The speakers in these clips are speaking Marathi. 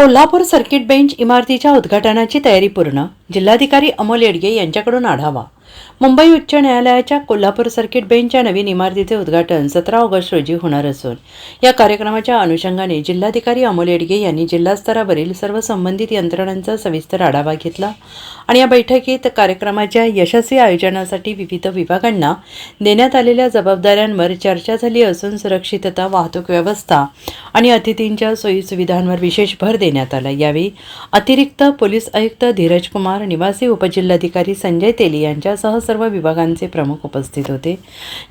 कोल्हापूर सर्किट बेंच इमारतीच्या उद्घाटनाची तयारी पूर्ण जिल्हाधिकारी अमोल येडगे यांच्याकडून आढावा. मुंबई उच्च न्यायालयाच्या कोल्हापूर सर्किट बेंचच्या नवीन इमारतीचे उद्घाटन सतरा ऑगस्ट रोजी होणार असून या कार्यक्रमाच्या अनुषंगाने जिल्हाधिकारी अमोल येडगे यांनी जिल्हास्तरावरील सर्व संबंधित यंत्रणांचा सविस्तर आढावा घेतला आणि या बैठकीत कार्यक्रमाच्या यशस्वी आयोजनासाठी विविध विभागांना देण्यात आलेल्या जबाबदाऱ्यांवर चर्चा झाली असून सुरक्षितता वाहतूक व्यवस्था आणि अतिथींच्या सोयीसुविधांवर विशेष भर देण्यात आला. यावेळी अतिरिक्त पोलीस आयुक्त धीरज कुमार निवासी उपजिल्हाधिकारी संजय तेली यांच्या यांच्यासह सर्व विभागांचे प्रमुख उपस्थित होते.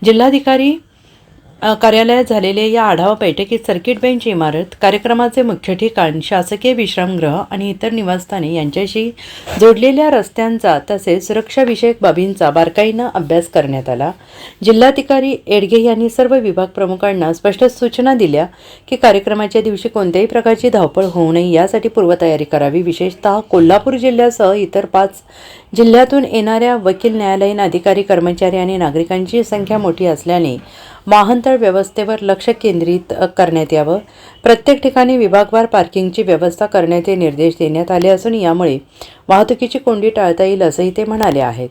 जिल्हाधिकारी कार्यालयात झालेल्या या आढावा बैठकीत सर्किट बेंच इमारत कार्यक्रमाचे मुख्य ठिकाण शासकीय विश्रामगृह आणि इतर निवासस्थाने यांच्याशी जोडलेल्या रस्त्यांचा तसेच सुरक्षाविषयक बाबींचा बारकाईनं अभ्यास करण्यात आला. जिल्हाधिकारी एडगे यांनी सर्व विभाग प्रमुखांना स्पष्ट सूचना दिल्या की कार्यक्रमाच्या दिवशी कोणत्याही प्रकारची धावपळ होऊ नये यासाठी पूर्वतयारी करावी. विशेषतः कोल्हापूर जिल्ह्यासह इतर पाच जिल्ह्यातून येणाऱ्या वकील न्यायालयीन अधिकारी कर्मचारी आणि नागरिकांची संख्या मोठी असल्याने वाहनतळ व्यवस्थेवर लक्ष केंद्रित करण्यात यावं. प्रत्येक ठिकाणी विभागवार पार्किंगची व्यवस्था करण्याचे निर्देश देण्यात आले असून यामुळे वाहतुकीची कोंडी टाळता येईल असंही ते म्हणाले आहेत.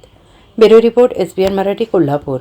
Bureau report S B N Marathi Kolhapur.